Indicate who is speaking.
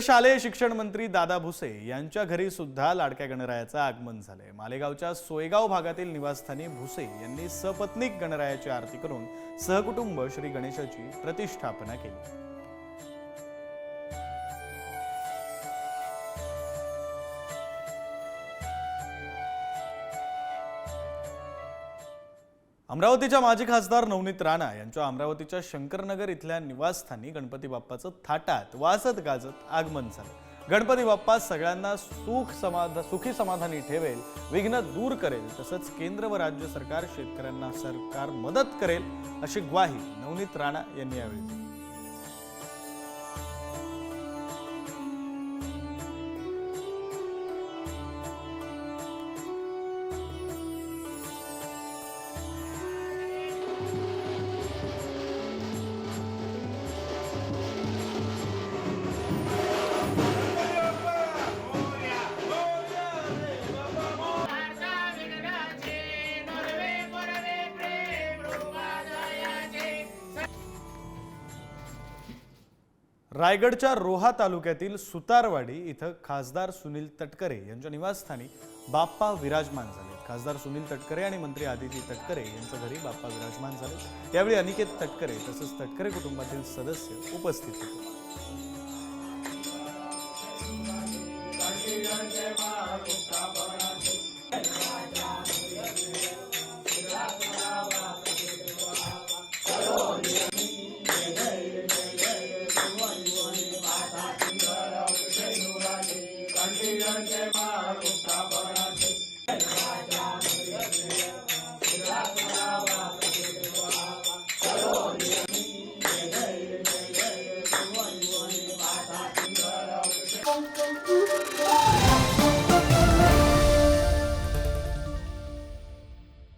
Speaker 1: तर शालेय शिक्षण मंत्री दादा भुसे यांच्या घरी सुद्धा लाडक्या गणरायाचं आगमन झालंय. मालेगावच्या सोयगाव भागातील निवासस्थानी भुसे यांनी सपत्नीक गणरायाची आरती करून सहकुटुंब श्री गणेशाची प्रतिष्ठापना केली. अमरावतीच्या माजी खासदार नवनीत राणा यांच्या अमरावतीच्या शंकरनगर इथल्या निवासस्थानी गणपती बाप्पाचं थाटात वाजत गाजत आगमन झालं. गणपती बाप्पा सगळ्यांना सुख समाधा सुखी समाधानी ठेवेल विघ्न दूर करेल तसंच केंद्र व राज्य सरकार शेतकऱ्यांना सरकार मदत करेल अशी ग्वाही नवनीत राणा यांनी यावेळी दिली. रायगडच्या रोहा तालुक्यातील सुतारवाडी इथं खासदार सुनील तटकरे यांच्या निवासस्थानी बाप्पा विराजमान झाले. खासदार सुनील तटकरे आणि मंत्री आदिती तटकरे यांच्या घरी बाप्पा विराजमान झाले. यावेळी अनिकेत तटकरे तसंच तटकरे कुटुंबातील सदस्य उपस्थित होते. અંગે મારું કાપણ છે.